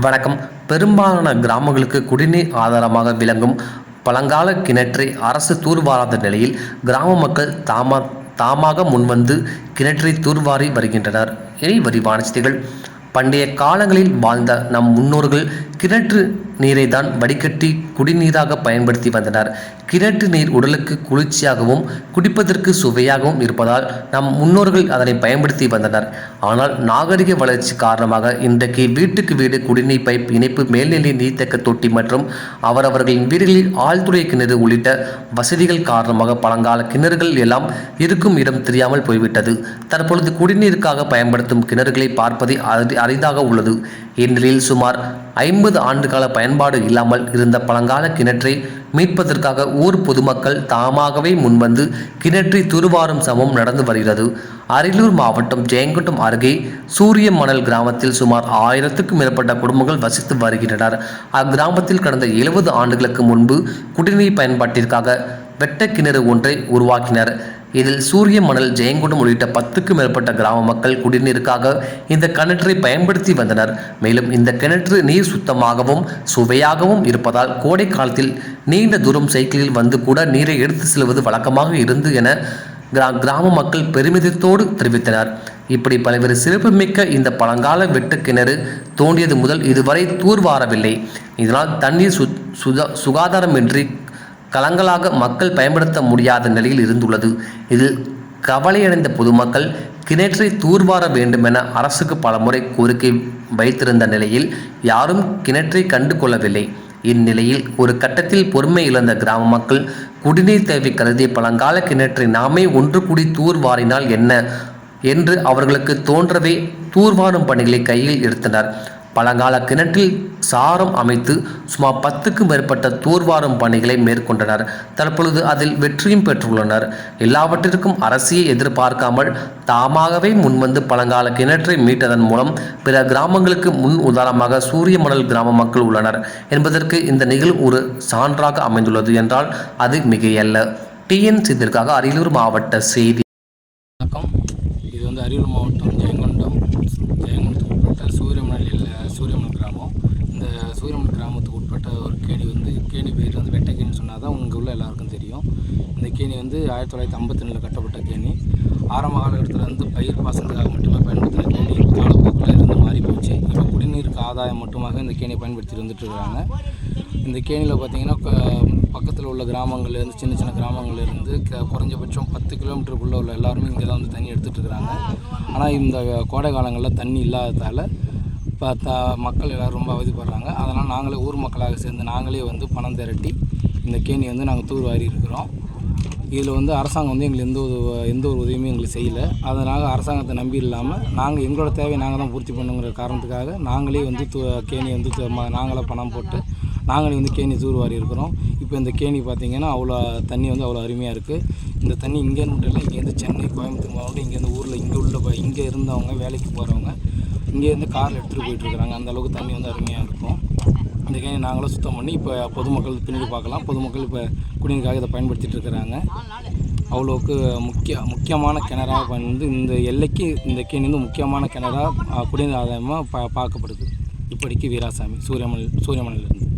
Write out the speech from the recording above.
வணக்கம். பெரும்பாலான கிராமங்களுக்கு குடிநீர் ஆதாரமாக விளங்கும் பழங்கால கிணற்றை அரசு தூர்வாராத நிலையில் கிராம மக்கள் தாமா தாமாக முன்வந்து கிணற்றை தூர்வாரி வருகின்றனர். இனி விரிவான செய்திகள். பண்டைய காலங்களில் வாழ்ந்த நம் முன்னோர்கள் கிணற்று நீரை தான் வடிகட்டி குடிநீராக பயன்படுத்தி வந்தனர். கிணற்று நீர் உடலுக்கு குளிர்ச்சியாகவும் குடிப்பதற்கு சுவையாகவும் இருப்பதால் நம் முன்னோர்கள் அதனை பயன்படுத்தி வந்தனர். ஆனால் நாகரிக வளர்ச்சி காரணமாக இன்றைக்கு வீட்டுக்கு வீடு குடிநீர் பைப் இணைப்பு மேல்நிலை நீர்த்தக்க தொட்டி மற்றும் அவரவர்களின் வீடுகளில் ஆழ்துளை கிணறு உள்ளிட்ட வசதிகள் காரணமாக பழங்கால கிணறுகள் எல்லாம் இருக்கும் இடம் தெரியாமல் போய்விட்டது. தற்பொழுது குடிநீருக்காக பயன்படுத்தும் கிணறுகளை பார்ப்பதே அரி- அரிதாக உள்ளது. இந்நிலையில் சுமார் ஐம்பது ஆண்டுகால பயன்பாடு இல்லாமல் இருந்த பழங்கால கிணற்றை மீட்பதற்காக ஊர் பொதுமக்கள் தாமாகவே முன்வந்து கிணற்றி துருவாரும் சமம் நடந்து வருகிறது. அரியலூர் மாவட்டம் ஜெயங்கொட்டம் அருகே சூரிய மணல் கிராமத்தில் சுமார் ஆயிரத்துக்கும் மேற்பட்ட குடும்பங்கள் வசித்து வருகின்றனர். அக்கிராமத்தில் கடந்த எழுபது ஆண்டுகளுக்கு முன்பு குடிநீர் பயன்பாட்டிற்காக வெட்ட கிணறு ஒன்றை உருவாக்கினர். இதில் சூரிய மணல் ஜெயங்குண்டம் உள்ளிட்ட பத்துக்கும் மேற்பட்ட கிராம மக்கள் குடிநீருக்காக இந்த கிணற்றை பயன்படுத்தி வந்தனர். மேலும் இந்த கிணற்று நீர் சுத்தமாகவும் சுவையாகவும் இருப்பதால் கோடை காலத்தில் நீண்ட தூரம் சைக்கிளில் வந்து கூட நீரை எடுத்து செல்வது வழக்கமாக இருந்து என கிரா கிராம மக்கள் பெருமிதத்தோடு தெரிவித்தனர். இப்படி பல்வேறு சிறப்புமிக்க இந்த பழங்கால வெட்டு கிணறு தோண்டியது முதல் இதுவரை தூர்வாரவில்லை. இதனால் தண்ணீர் சு சுதா சுகாதாரமின்றி கலங்களாக மக்கள் பயன்படுத்த முடியாத நிலையில் இருந்துள்ளது. இதில் கவலையடைந்த பொதுமக்கள் கிணற்றை தூர்வார வேண்டுமென அரசுக்கு பலமுறை கோரிக்கை வைத்திருந்த நிலையில் யாரும் கிணற்றை கண்டு கொள்ளவில்லை. இந்நிலையில் ஒரு கட்டத்தில் பொறுமை இழந்த கிராம மக்கள் குடிநீர் தேவை கருதிய பழங்கால கிணற்றை நாமே ஒன்று கூடி தூர்வாரினால் என்ன? என்று அவர்களுக்கு தோன்றவே தூர்வாரும் பணிகளை கையில் எடுத்தனர். பழங்கால கிணற்றில் சாரம் அமைத்து சுமார் பத்துக்கும் மேற்பட்ட தூர்வாரும் பணிகளை மேற்கொண்டனர். தற்பொழுது அதில் வெற்றியும் பெற்றுள்ளனர். எல்லாவற்றிற்கும் அரசியை எதிர்பார்க்காமல் தாமாகவே முன்வந்து பழங்கால கிணற்றை மீட்டதன் மூலம் பிற கிராமங்களுக்கு முன் உதாரணமாக சூரியமணல் கிராம மக்கள் உள்ளனர். என்பதற்கு இந்த நிகழ்வு ஒரு சான்றாக அமைந்துள்ளது என்றால் அது மிகையல்ல. டிஎன் இதற்காக அரியலூர் மாவட்ட செய்தி வணக்கம் இது வந்து அரியலூர் மாவட்டம் ஜெயங்கொண்டம் ஜெயங்கொண்டத்துக்கு உட்பட்ட சூரியமணல் இல்ல சூரியமணல் கிராமம் சூரியமன் கிராமத்துக்கு உட்பட்ட ஒரு கேணி வந்து கேணி பேர் வந்து வெட்டைக்கேணின்னு சொன்னால் தான் இங்கே உள்ள எல்லாருக்கும் தெரியும். இந்த கேணி வந்து ஆயிரத்தி தொள்ளாயிரத்தி ஐம்பத்தி ரெண்டில் கட்டப்பட்ட கேணி. ஆரம்ப காலகட்டத்தில் வந்து பயிர் பாசனத்துக்காக மட்டுமே பயன்படுத்தின கேணி. காலப்போக்கில் இருந்து மாறி போச்சு. இப்போ குடிநீருக்கு ஆதாயம் மட்டுமாக இந்த கேணியை பயன்படுத்திட்டு வந்துட்டு இருக்கிறாங்க இந்த கேணியில் பார்த்தீங்கன்னா பக்கத்தில் உள்ள கிராமங்கள்லேருந்து சின்ன சின்ன கிராமங்கள்லேருந்து க குறைஞ்சபட்சம் பத்து கிலோமீட்டருக்குள்ளே உள்ள எல்லாருமே இங்கே தான் வந்து தண்ணி எடுத்துகிட்டு இருக்கிறாங்க ஆனால் இந்த கோடை காலங்களில் தண்ணி இல்லாததால் பார்த்தா மக்கள் எல்லோரும் ரொம்ப அவதிப்படுறாங்க. அதனால் நாங்களே ஊர் மக்களாக சேர்ந்து நாங்களே வந்து பணம் திரட்டி இந்த கேணி வந்து நாங்கள் தூர்வாரி இருக்கிறோம். இதில் வந்து அரசாங்கம் வந்து எங்களுக்கு எந்த ஒரு எந்த ஒரு உதவியுமே எங்களுக்கு செய்யலை. அதனால் அரசாங்கத்தை நம்பி இல்லாமல் நாங்கள் எங்களோட தேவையை நாங்கள் தான் பூர்த்தி பண்ணுங்கிற காரணத்துக்காக நாங்களே வந்து தூ கேணி வந்து நாங்களே பணம் போட்டு நாங்களே வந்து கேணி தூர்வாரி இருக்கிறோம். இப்போ இந்த கேணி பார்த்திங்கன்னா அவ்வளோ தண்ணி வந்து அவ்வளோ அருமையாக இருக்குது இந்த தண்ணி இங்கேருந்து மட்டும் இல்லை இங்கேருந்து சென்னை கோயம்புத்தூர் மாவட்டம் இங்கேருந்து ஊரில் இங்கே உள்ள இங்கே இருந்தவங்க வேலைக்கு போகிறவங்க இங்கேருந்து காரில் எடுத்துகிட்டு போயிட்டுருக்குறாங்க. அந்தளவுக்கு தண்ணி வந்து அருமையாக இருக்கும். இந்த கேணி நாங்களும் சுத்தம் பண்ணி இப்போ பொதுமக்கள் பின்னாடி பார்க்கலாம். பொதுமக்கள் இப்போ குடிநீருக்காக இதை பயன்படுத்திட்டு இருக்கிறாங்க. அவ்வளோக்கு முக்கிய முக்கியமான கிணறாக வந்து இந்த எல்லைக்கு இந்த கேணி வந்து முக்கியமான கிணறாக குடிநீர் ஆதாயமாக பா பார்க்கப்படுது. இப்படிக்கு வீராசாமி சூரியமல் சூரியமலையிலிருந்து